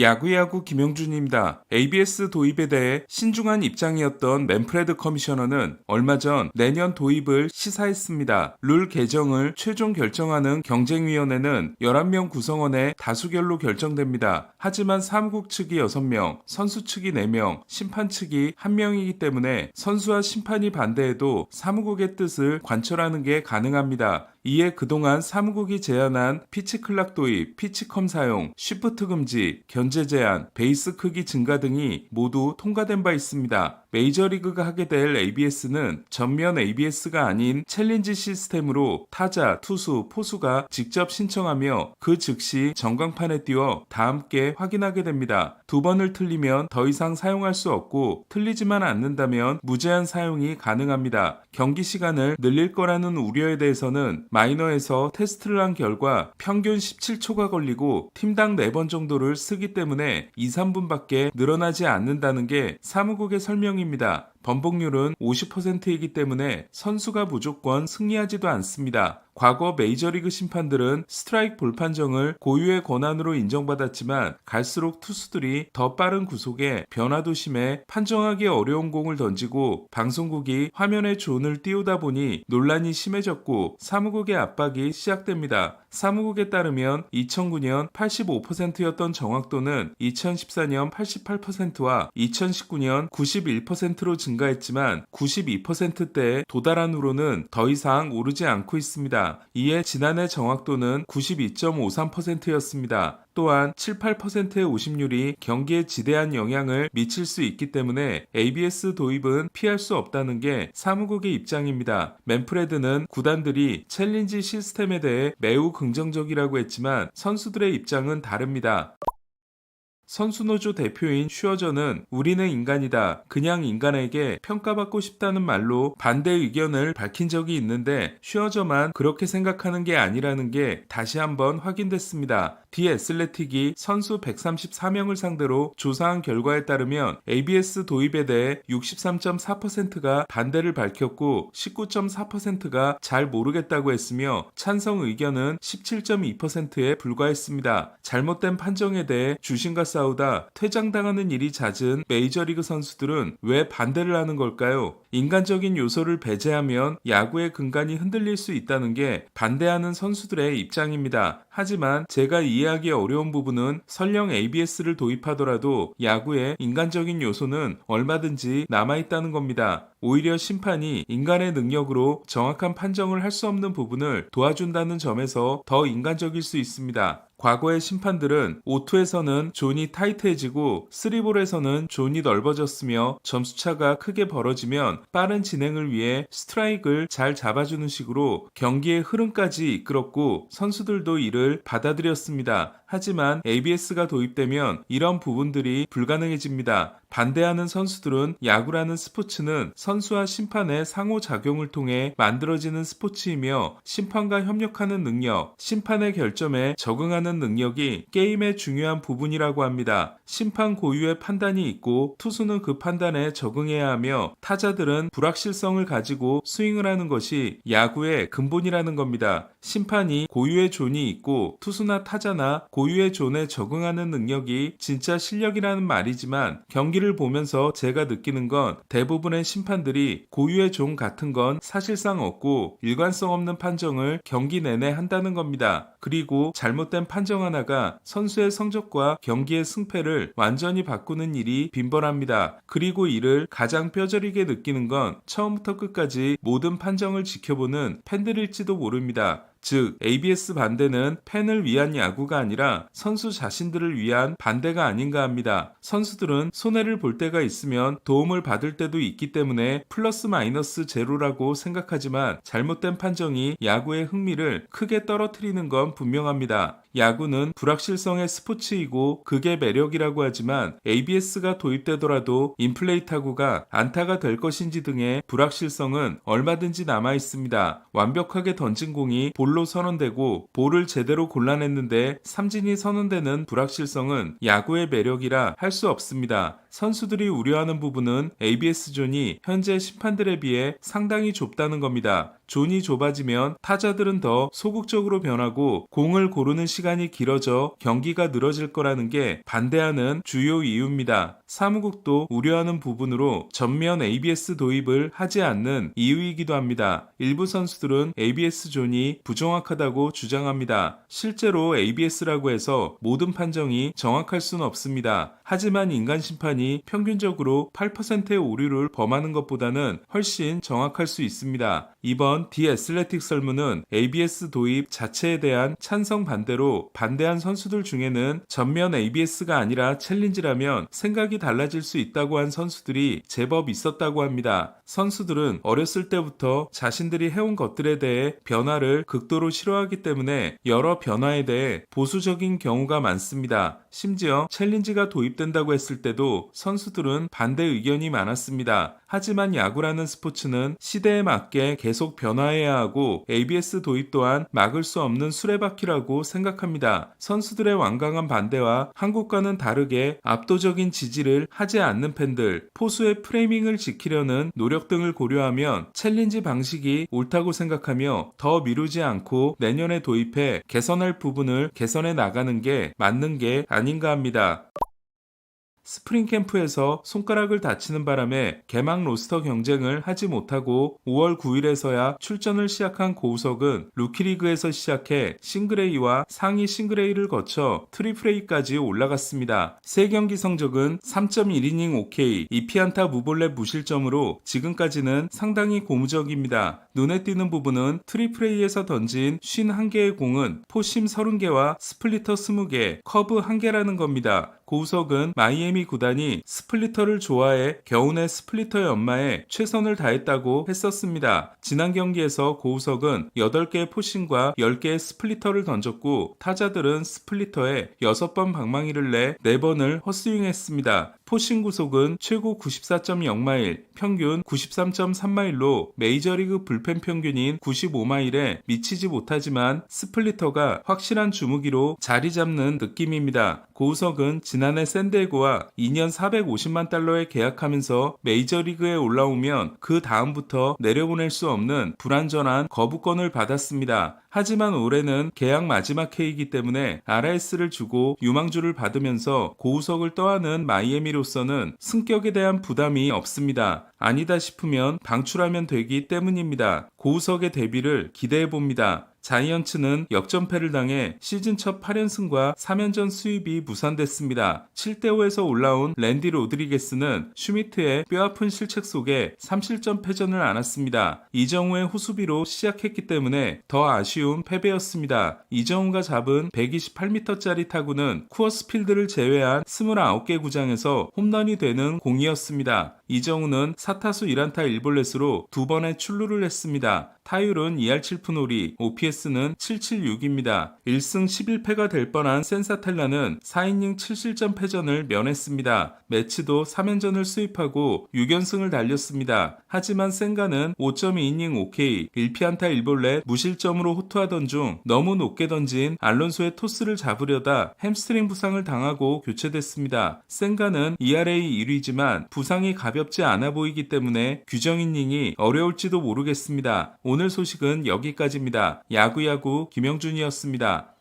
야구야구 김영준입니다. ABS 도입에 대해 신중한 입장이었던 맨프레드 커미셔너는 얼마 전 내년 도입을 시사했습니다. 룰 개정을 최종 결정하는 경쟁위원회는 11명 구성원의 다수결로 결정됩니다. 하지만 사무국 측이 6명, 선수 측이 4명, 심판 측이 1명이기 때문에 선수와 심판이 반대해도 사무국의 뜻을 관철하는 게 가능합니다. 이에 그동안 사무국이 제안한 피치 클락 도입, 피치컴 사용, 쉬프트 금지, 견제 제한, 베이스 크기 증가 등이 모두 통과된 바 있습니다. 메이저리그가 하게 될 ABS는 전면 ABS가 아닌 챌린지 시스템으로 타자, 투수, 포수가 직접 신청하며 그 즉시 전광판에 띄워 다 함께 확인하게 됩니다. 두 번을 틀리면 더 이상 사용할 수 없고 틀리지만 않는다면 무제한 사용이 가능합니다. 경기 시간을 늘릴 거라는 우려에 대해서는 마이너에서 테스트를 한 결과 평균 17초가 걸리고 팀당 4번 정도를 쓰기 때문에 2, 3분밖에 늘어나지 않는다는 게 사무국의 설명 입니다. 번복률은 50%이기 때문에 선수가 무조건 승리하지도 않습니다. 과거 메이저리그 심판들은 스트라이크 볼 판정을 고유의 권한으로 인정받았지만 갈수록 투수들이 더 빠른 구속에 변화도 심해 판정하기 어려운 공을 던지고 방송국이 화면에 존을 띄우다 보니 논란이 심해졌고 사무국의 압박이 시작됩니다. 사무국에 따르면 2009년 85%였던 정확도는 2014년 88%와 2019년 91%로 증가했 지만 92%대에 도달한 후로는 더 이상 오르지 않고 있습니다. 이에 지난해 정확도는 92.53%였습니다. 또한 7, 8%의 오심률이 경기에 지대한 영향을 미칠 수 있기 때문에 ABS 도입은 피할 수 없다는 게 사무국의 입장입니다. 맨프레드는 구단들이 챌린지 시스템에 대해 매우 긍정적이라고 했지만 선수들의 입장은 다릅니다. 선수노조 대표인 슈어저는 우리는 인간이다. 그냥 인간에게 평가받고 싶다는 말로 반대 의견을 밝힌 적이 있는데 슈어저만 그렇게 생각하는 게 아니라는 게 다시 한번 확인됐습니다. 디 애슬레틱이 선수 134명을 상대로 조사한 결과에 따르면 ABS 도입에 대해 63.4%가 반대를 밝혔고 19.4%가 잘 모르겠다고 했으며 찬성 의견은 17.2%에 불과했습니다. 잘못된 판정에 대해 주신과 싸우다 퇴장당하는 일이 잦은 메이저리그 선수들은 왜 반대를 하는 걸까요? 인간적인 요소를 배제하면 야구의 근간이 흔들릴 수 있다는 게 반대하는 선수들의 입장입니다. 하지만 제가 이해하기 어려운 부분은 설령 ABS를 도입하더라도 야구의 인간적인 요소는 얼마든지 남아있다는 겁니다. 오히려 심판이 인간의 능력으로 정확한 판정을 할 수 없는 부분을 도와준다는 점에서 더 인간적일 수 있습니다. 과거의 심판들은 5투에서는 존이 타이트해지고 3볼에서는 존이 넓어졌으며 점수차가 크게 벌어지면 빠른 진행을 위해 스트라이크를 잘 잡아주는 식으로 경기의 흐름까지 이끌었고 선수들도 이를 받아들였습니다. 하지만 ABS가 도입되면 이런 부분들이 불가능해집니다. 반대하는 선수들은 야구라는 스포츠는 선수와 심판의 상호작용을 통해 만들어지는 스포츠이며 심판과 협력하는 능력, 심판의 결점에 적응하는 능력이 게임의 중요한 부분이라고 합니다. 심판 고유의 판단이 있고 투수는 그 판단에 적응해야 하며 타자들은 불확실성을 가지고 스윙을 하는 것이 야구의 근본이라는 겁니다. 심판이 고유의 존이 있고 투수나 타자나 고유의 존에 적응하는 능력이 진짜 실력이라는 말이지만 경기를 보면서 제가 느끼는 건 대부분의 심판들이 고유의 존 같은 건 사실상 없고 일관성 없는 판정을 경기 내내 한다는 겁니다. 그리고 잘못된 판정 하나가 선수의 성적과 경기의 승패를 완전히 바꾸는 일이 빈번합니다. 그리고 이를 가장 뼈저리게 느끼는 건 처음부터 끝까지 모든 판정을 지켜보는 팬들일지도 모릅니다. 즉 ABS 반대는 팬을 위한 야구가 아니라 선수 자신들을 위한 반대가 아닌가 합니다. 선수들은 손해를 볼 때가 있으면 도움을 받을 때도 있기 때문에 플러스 마이너스 제로라고 생각하지만 잘못된 판정이 야구의 흥미를 크게 떨어뜨리는 건 분명합니다. 야구는 불확실성의 스포츠이고 그게 매력이라고 하지만 ABS가 도입되더라도 인플레이 타구가 안타가 될 것인지 등의 불확실성은 얼마든지 남아 있습니다. 완벽하게 던진 공이 볼로 선언되고 볼을 제대로 골라냈는데 삼진이 선언되는 불확실성은 야구의 매력이라 할 수 없습니다. 선수들이 우려하는 부분은 ABS 존이 현재 심판들에 비해 상당히 좁다는 겁니다. 존이 좁아지면 타자들은 더 소극적으로 변하고 공을 고르는 시간 시간이 길어져 경기가 늘어질 거라는 게 반대하는 주요 이유입니다. 사무국도 우려하는 부분으로 전면 ABS 도입을 하지 않는 이유이기도 합니다. 일부 선수들은 ABS 존이 부정확하다고 주장합니다. 실제로 ABS라고 해서 모든 판정이 정확할 수는 없습니다. 하지만 인간 심판이 평균적으로 8%의 오류를 범하는 것보다는 훨씬 정확할 수 있습니다. 이번 디 애슬레틱 설문은 ABS 도입 자체에 대한 찬성 반대로 반대한 선수들 중에는 전면 ABS가 아니라 챌린지라면 생각이 달라질 수 있다고 한 선수들이 제법 있었다고 합니다. 선수들은 어렸을 때부터 자신들이 해온 것들에 대해 변화를 극도로 싫어하기 때문에 여러 변화에 대해 보수적인 경우가 많습니다. 심지어 챌린지가 도입 된다고 했을 때도 선수들은 반대 의견이 많았습니다. 하지만 야구라는 스포츠는 시대에 맞게 계속 변화해야 하고 ABS 도입 또한 막을 수 없는 수레바퀴라고 생각합니다. 선수들의 완강한 반대와 한국과는 다르게 압도적인 지지를 하지 않는 팬들, 포수의 프레이밍을 지키려는 노력 등을 고려하면 챌린지 방식이 옳다고 생각하며 더 미루지 않고 내년에 도입해 개선할 부분을 개선해 나가는 게 맞는 게 아닌가 합니다. 스프링 캠프에서 손가락을 다치는 바람에 개막 로스터 경쟁을 하지 못하고 5월 9일에서야 출전을 시작한 고우석은 루키리그에서 시작해 싱글A와 상위 싱글A를 거쳐 트리플A까지 올라갔습니다. 3경기 성적은 3.1이닝 OK, 2피안타 무볼레 무실점으로 지금까지는 상당히 고무적입니다. 눈에 띄는 부분은 트리플A에서 던진 51개의 공은 포심 30개와 스플리터 20개, 커브 1개라는 겁니다. 고우석은 마이애미 구단이 스플리터를 좋아해 겨우내 스플리터 연마에 최선을 다했다고 했었습니다. 지난 경기에서 고우석은 8개의 포신과 10개의 스플리터를 던졌고 타자들은 스플리터에 6번 방망이를 내 4번을 헛스윙했습니다. 포신 구속은 최고 94.0마일, 평균 93.3마일로 메이저리그 불펜 평균인 95마일에 미치지 못하지만 스플리터가 확실한 주무기로 자리 잡는 느낌입니다. 고우석은 지난해 샌디에고와 2년 450만 달러에 계약하면서 메이저리그에 올라오면 그 다음부터 내려보낼 수 없는 불완전한 거부권을 받았습니다. 하지만 올해는 계약 마지막 해이기 때문에 RS를 주고 유망주를 받으면서 고우석을 떠하는 마이애미로 서는 승격에 대한 부담이 없습니다. 아니다 싶으면 방출하면 되기 때문입니다. 고우석의 데뷔를 기대해 봅니다. 자이언츠는 역전패를 당해 시즌 첫 8연승과 3연전 수입이 무산됐습니다. 7대5에서 올라온 랜디 로드리게스는 슈미트의 뼈아픈 실책 속에 3실점 패전을 안았습니다. 이정우의 호수비로 시작했기 때문에 더 아쉬운 패배였습니다. 이정우가 잡은 128m짜리 타구는 쿠어스필드를 제외한 29개 구장에서 홈런이 되는 공이었습니다. 이정우는 4타수 1안타 1볼넷으로 두 번의 출루를 했습니다. 타율은 2할 7푼 5리, OPS는 776입니다. 1승 11패가 될 뻔한 센사텔라는 4이닝 7실점 패전을 면했습니다. 매치도 3연전을 수입하고 6연승을 달렸습니다. 하지만 센가는 5.2이닝 OK, 1피안타 1볼넷 무실점으로 호투하던 중 너무 높게 던진 알론소의 토스를 잡으려다 햄스트링 부상을 당하고 교체됐습니다. 센가는 ERA 1위지만 부상이 가볍지 않아 보이기 때문에 규정 이닝이 어려울지도 모르겠습니다. 오늘 소식은 여기까지입니다. 야구야구 김영준이었습니다.